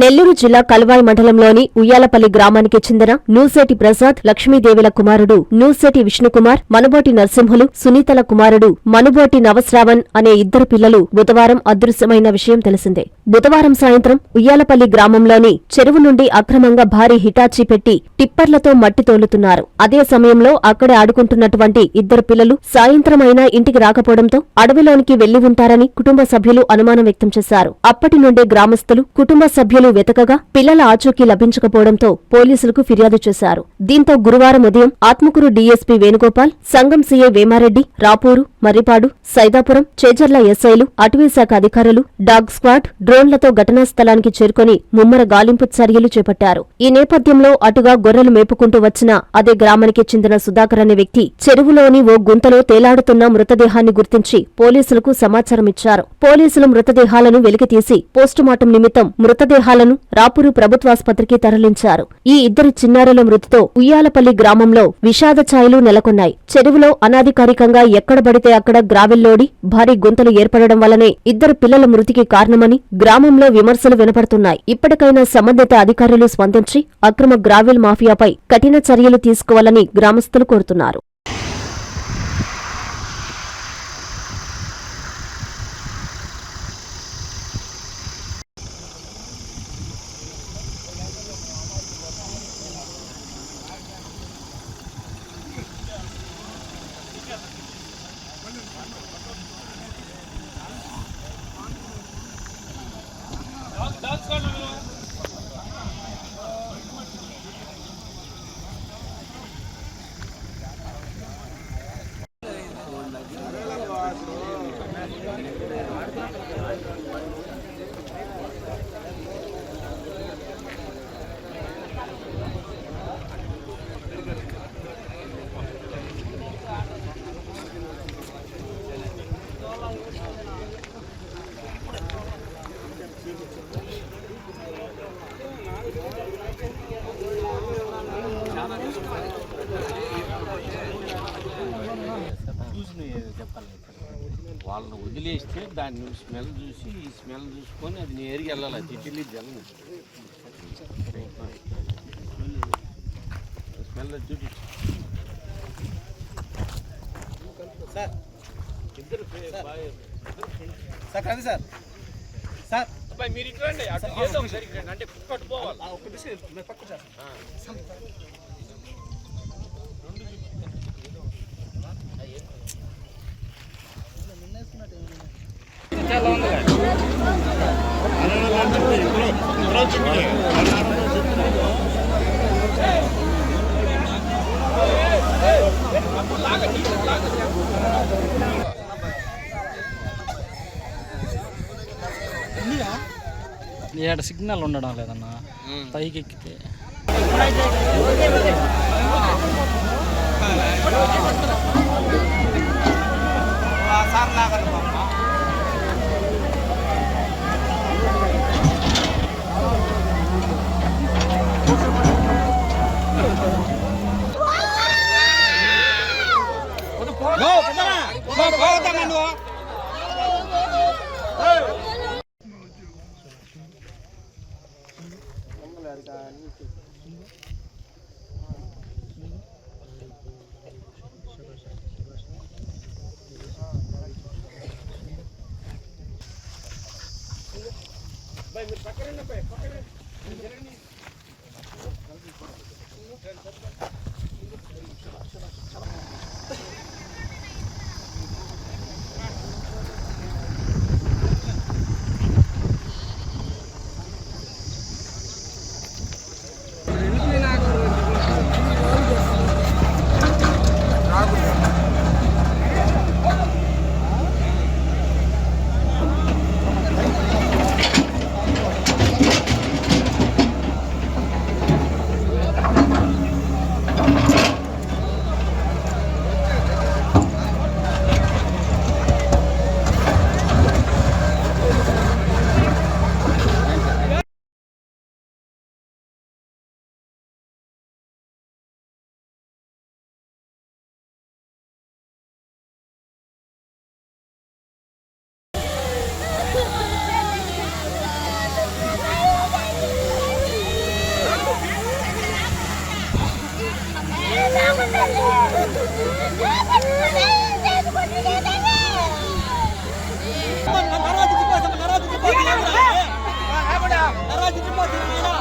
నెల్లూరు జిల్లా కల్వాయి మండలంలోని ఉయ్యాలపల్లి గ్రామానికి చెందిన నూసేటి ప్రసాద్ లక్ష్మీదేవిల కుమారుడు నూసేటి విష్ణుకుమార్ మనుబోటి నరసింహులు సునీతల కుమారుడు మనుబోటి నవశ్రావణ్ అనే ఇద్దరు పిల్లలు బుధవారం అదృశ్యమైన విషయం తెలిసిందే. బుధవారం సాయంత్రం ఉయ్యాలపల్లి గ్రామంలోని చెరువు నుండి అక్రమంగా భారీ హిటాచీ పెట్టి టిప్పర్లతో మట్టి తోలుతున్నారు. అదే సమయంలో అక్కడే ఆడుకుంటున్నటువంటి ఇద్దరు పిల్లలు సాయంత్రం అయినా ఇంటికి రాకపోవడంతో అడవిలోనికి వెళ్ళి ఉంటారని కుటుంబ సభ్యులు అనుమానం వ్యక్తం చేశారు. అప్పటి నుండే గ్రామస్తులు కుటుంబ సభ్యులు వెతకగా పిల్లల ఆచూకీ లభించకపోవడంతో పోలీసులకు ఫిర్యాదు చేశారు. దీంతో గురువారం ఉదయం ఆత్మకూరు డీఎస్పీ వేణుగోపాల్ సంఘం సీఏ వేమారెడ్డి రాపూరు మర్రిపాడు సైదాపురం చేజర్ల ఎస్ఐలు అటవీశాఖ అధికారులు డాగ్ స్క్వాడ్ డ్రోన్లతో ఘటనా స్థలానికి చేరుకొని ముమ్మర గాలింపు చర్యలు చేపట్టారు. ఈ నేపథ్యంలో అటుగా గొర్రెలు మేపుకుంటూ వచ్చిన అదే గ్రామానికి చెందిన సుధాకర్ అనే వ్యక్తి చెరువులోని ఓ గుంతలో తేలాడుతున్న మృతదేహాన్ని గుర్తించి పోలీసులకు సమాచారం ఇచ్చారు పోలీసులు మృతదేహాలను వెలికితీసి పోస్టుమార్టం నిమిత్తం మృతదేహాలను రాపూరు ప్రభుత్వాసుపత్రికి తరలించారు. ఈ ఇద్దరు చిన్నారుల మృతితో ఉయ్యాలపల్లి గ్రామంలో విషాద ఛాయలు నెలకొన్నాయి. చెరువులో అనాధికారికంగా ఎక్కడ పడితే అక్కడ గ్రావెల్లోడి భారీ గుంతలు ఏర్పడడం వల్లనే ఇద్దరు పిల్లల మృతికి కారణమని గ్రామంలో విమర్శలు వినపడుతున్నాయి. ఇప్పటికైనా సంబంధిత అధికారులు స్పందించి అక్రమ గ్రావెల్ మాఫియాపై కఠిన చర్యలు తీసుకోవాలని గ్రామస్తులు కోరుతున్నారు. వాళ్ళని వదిలేస్తే దాన్ని స్మెల్ చూసి ఈ స్మెల్ చూసుకొని అది నీ ఏరికి వెళ్ళాలి తిట్టిల్లి జల్లని స్మెల్ చూపించు సార్ ఇద్దరు సార్ కాదు సార్. సార్. అబ్బాయి మీరు రండి. అంటే కుక్కట్టు పోవాలి ఆ ఒక్క నిమిషం మీరు పక్కకు సార్ ఏడ సిగ్నల్ ఉండడం లేదన్నా? పైకి ఎక్కితే. சாப்பிடலாம் பார்ப்போம் இருக்கா పక్కన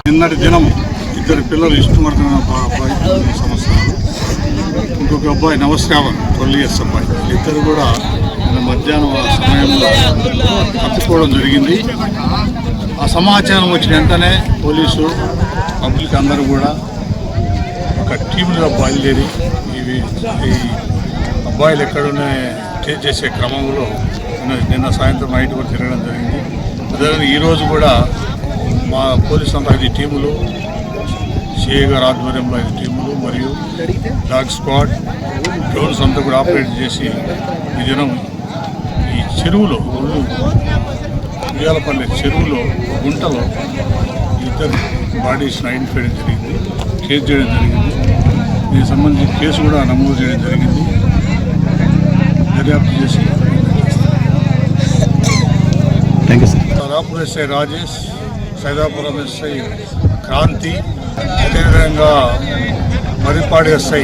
నిన్నటి దినం ఇద్దరు పిల్లలు ఇష్టమర్థమైన సంవత్సరాలు ఇంకొక అబ్బాయి నమస్కారం ట్వెల్వ్ ఇయర్స్ అబ్బాయి. ఇద్దరు కూడా నిన్న మధ్యాహ్నం ఆ సమయంలో తప్పుకోవడం జరిగింది. ఆ సమాచారం వచ్చిన వెంటనే పోలీసు పబ్లిక్ అందరూ కూడా ఒక టీములుగా బయలుదేరి ఇవి ఈ అబ్బాయిలు ఎక్కడున్నా చేజ్ చేసే క్రమంలో నిన్న సాయంత్రం నైట్ వరకు తిరగడం జరిగింది. అదేవిధంగా ఈరోజు కూడా మా పోలీస్ అంతా ఐదు టీములు సిఐ గారి ఆధ్వర్యంలో ఐదు టీములు మరియు డాగ్ స్క్వాడ్ డ్రోన్స్ అంతా కూడా ఆపరేట్ చేసి ఈ దినం ఈ చెరువులో ఒళ్ళు ఉయ్యాలపల్లి చెరువులో గుంటలో ఇద్దరు బాడీస్ని ఐడెంటిఫై చేయడం జరిగింది కేసు చేయడం జరిగింది. దీనికి సంబంధించి కేసు కూడా నమోదు చేయడం జరిగింది. దర్యాప్తు చేసి ఎస్ఐ రాజేష్ సైదాపురం ఎస్ఐ క్రాంతి అదేవిధంగా మరిపాడు ఎస్ఐ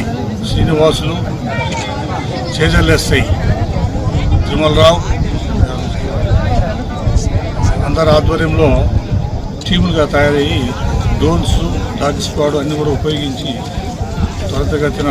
శ్రీనివాసులు చేజల్ ఎస్ఐ తిరుమలరావు అందరి ఆధ్వర్యంలో టీములుగా తయారయ్యి డ్రోన్స్ డాగ్ స్క్వాడ్ అన్ని కూడా ఉపయోగించి త్వరితగతిన